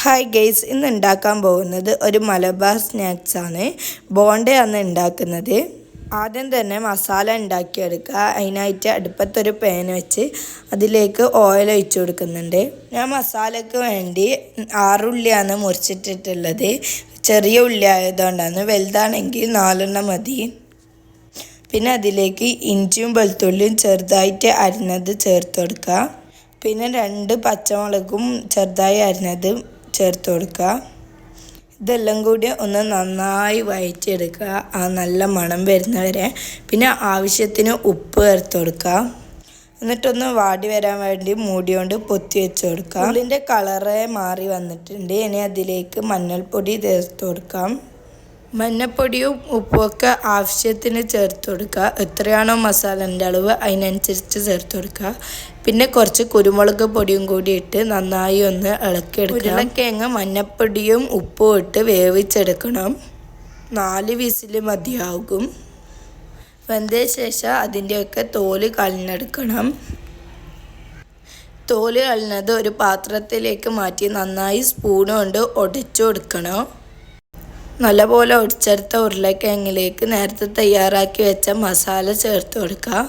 Hi guys ഇന്ന് ഉണ്ടാക്കാൻ പോകുന്നത് ഒരു മലബാർ സ്നാക്സ് ആണ്. ബോണ്ടയാണ് ഉണ്ടാക്കുന്നത്. ആദ്യം തന്നെ മസാല ഉണ്ടാക്കിയെടുക്കുക. അതിനായിട്ട് അടുപ്പത്തൊരു പാൻ വെച്ച് അതിലേക്ക് ഓയിൽ ഒഴിച്ചു കൊടുക്കുന്നുണ്ട്. ഞാൻ മസാലയ്ക്ക് വേണ്ടി ആറുള്ളിയാണ് മുറിച്ചിട്ടിട്ടുള്ളത്. ചെറിയ ഉള്ളി ആയതുകൊണ്ടാണ്. വലുതാണെങ്കിൽ നാലെണ്ണം മതി. പിന്നെ അതിലേക്ക് ഇഞ്ചിയും വെളുത്തുള്ളിയും ചെറുതായിട്ട് അരിഞ്ഞത് ചേർത്ത് കൊടുക്കുക. പിന്നെ രണ്ട് പച്ചമുളകും ചെറുതായി അരിഞ്ഞത് ചേർത്ത് കൊടുക്കുക. ഇതെല്ലാം കൂടി ഒന്ന് നന്നായി വയറ്റിയെടുക്കുക ആ നല്ല മണം വരുന്നവരെ. പിന്നെ ആവശ്യത്തിന് ഉപ്പ് ചേർത്ത് കൊടുക്കുക. എന്നിട്ടൊന്ന് വാടി വരാൻ വേണ്ടി മൂടിയോണ്ട് പൊത്തി വെച്ച് കൊടുക്കാം ഉള്ളിന്റെ കളറ് മാറി വന്നിട്ടുണ്ട്. ഇനി അതിലേക്ക് മഞ്ഞൾപ്പൊടി ചേർത്ത് കൊടുക്കാം. മഞ്ഞപ്പൊടിയും ഉപ്പുമൊക്കെ ആവശ്യത്തിന് ചേർത്ത് കൊടുക്കുക. എത്രയാണോ മസാലന്റെ അളവ് അതിനനുസരിച്ച് ചേർത്ത് കൊടുക്കുക. പിന്നെ കുറച്ച് കുരുമുളക് പൊടിയും കൂടി ഇട്ട് നന്നായി ഒന്ന് ഇളക്കിയെടുക്കുക. ഉരുളക്കിഴങ്ങ് മഞ്ഞപ്പൊടിയും ഉപ്പും ഇട്ട് വേവിച്ചെടുക്കണം. നാല് വിസിൽ മതിയാകും. വെന്ത ശേഷം അതിന്റെയൊക്കെ തോൽ കളഞ്ഞെടുക്കണം തോൽ കളഞ്ഞത് ഒരു പാത്രത്തിലേക്ക് മാറ്റി നന്നായി സ്പൂൺ കൊണ്ട് ഒടിച്ചു കൊടുക്കണം. നല്ലപോലെ ഒടിച്ചെടുത്ത ഉരുളക്കിഴങ്ങിലേക്ക് നേരത്തെ തയ്യാറാക്കി വെച്ച മസാല ചേർത്ത് കൊടുക്കുക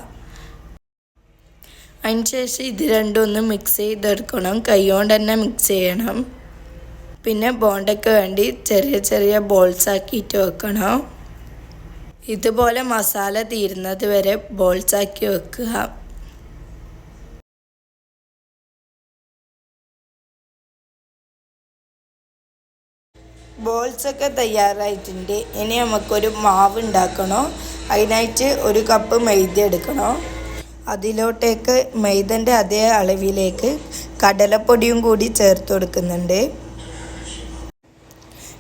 അതിനുശേഷം ഇത് രണ്ടും ഒന്ന് മിക്സ് ചെയ്തെടുക്കണം. കൈകൊണ്ട് തന്നെ മിക്സ് ചെയ്യണം. പിന്നെ ബോണ്ടയ്ക്ക് വേണ്ടി ചെറിയ ചെറിയ ബോൾസ് ആക്കിയിട്ട് വെക്കണം. ഇതുപോലെ മസാല തീരുന്നത് വരെ ബോൾസ് ആക്കി വെക്കുക. ബോൾസൊക്കെ തയ്യാറായിട്ടുണ്ട്. ഇനി നമുക്കൊരു മാവ് ഉണ്ടാക്കണോ അതിനായിട്ട് ഒരു കപ്പ് മൈദ എടുക്കണോ. അതിലോട്ടേക്ക് മൈദന്റെ അതേ അളവിലേക്ക് കടലപ്പൊടിയും കൂടി ചേർത്ത് കൊടുക്കുന്നുണ്ട്.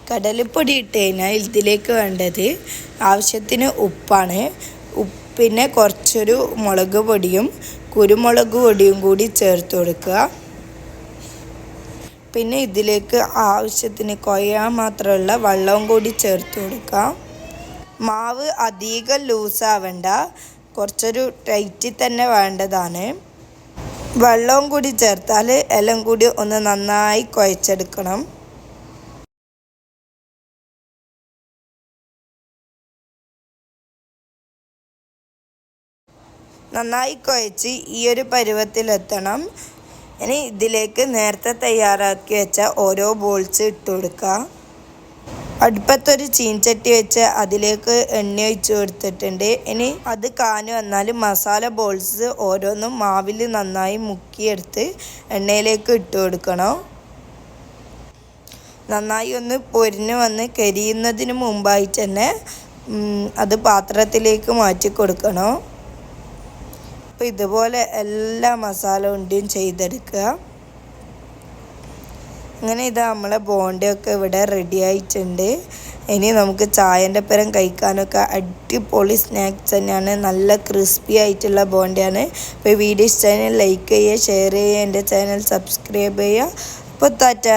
കടലപ്പൊടി ഇട്ട് കഴിഞ്ഞാൽ ഇതിലേക്ക് വേണ്ടത് ആവശ്യത്തിന് ഉപ്പാണ്. ഉപ്പിനെ കുറച്ചൊരു മുളക് പൊടിയും കുരുമുളക് പൊടിയും കൂടി ചേർത്ത് കൊടുക്കുക. പിന്നെ ഇതിലേക്ക് ആവശ്യത്തിന് കൊയ്യാൻ മാത്രമുള്ള വെള്ളവും കൂടി ചേർത്ത് കൊടുക്കാം. മാവ് അധികം ലൂസാവണ്ട കുറച്ചൊരു ടൈറ്റിൽ തന്നെ വേണ്ടതാണ്. വെള്ളവും കൂടി ചേർത്താൽ എല്ലാം കൂടി ഒന്ന് നന്നായി കുഴച്ചെടുക്കണം നന്നായി കുഴച്ച് ഈ ഒരു പരുവത്തിലെത്തണം. ഇനി ഇതിലേക്ക് നേരത്തെ തയ്യാറാക്കി വെച്ച ഓരോ ബോൾസ് ഇട്ട് കൊടുക്കുക അടുപ്പത്തൊരു ചീൻചട്ടി വെച്ച് അതിലേക്ക് എണ്ണ ഒഴിച്ച് കൊടുത്തിട്ടുണ്ട്. ഇനി അത് കാഞ്ഞു വന്നാൽ മസാല ബോൾസ് ഓരോന്നും മാവിൽ നന്നായി മുക്കിയെടുത്ത് എണ്ണയിലേക്ക് ഇട്ട് കൊടുക്കണം. നന്നായി ഒന്ന് പൊരിഞ്ഞ് വന്ന് കരിയുന്നതിന് മുമ്പായി തന്നെ അത് പാത്രത്തിലേക്ക് മാറ്റി കൊടുക്കണം. അപ്പോൾ ഇതുപോലെ എല്ലാ മസാല ഉണ്ടിയും ചെയ്തെടുക്കുക. അങ്ങനെ ഇത് നമ്മളെ ബോണ്ടയൊക്കെ ഇവിടെ റെഡി ആയിട്ടുണ്ട്. ഇനി നമുക്ക് ചായന്റെ പരം കഴിക്കാനൊക്കെ അടിപൊളി സ്നാക്സ് തന്നെയാണ്. നല്ല ക്രിസ്പി ആയിട്ടുള്ള ബോണ്ടയാണ്. അപ്പോൾ വീഡിയോ ഇഷ്ടമായി ലൈക്ക് ചെയ്യുക ഷെയർ ചെയ്യുക എന്റെ ചാനൽ സബ്സ്ക്രൈബ് ചെയ്യുക. അപ്പോൾ താറ്റ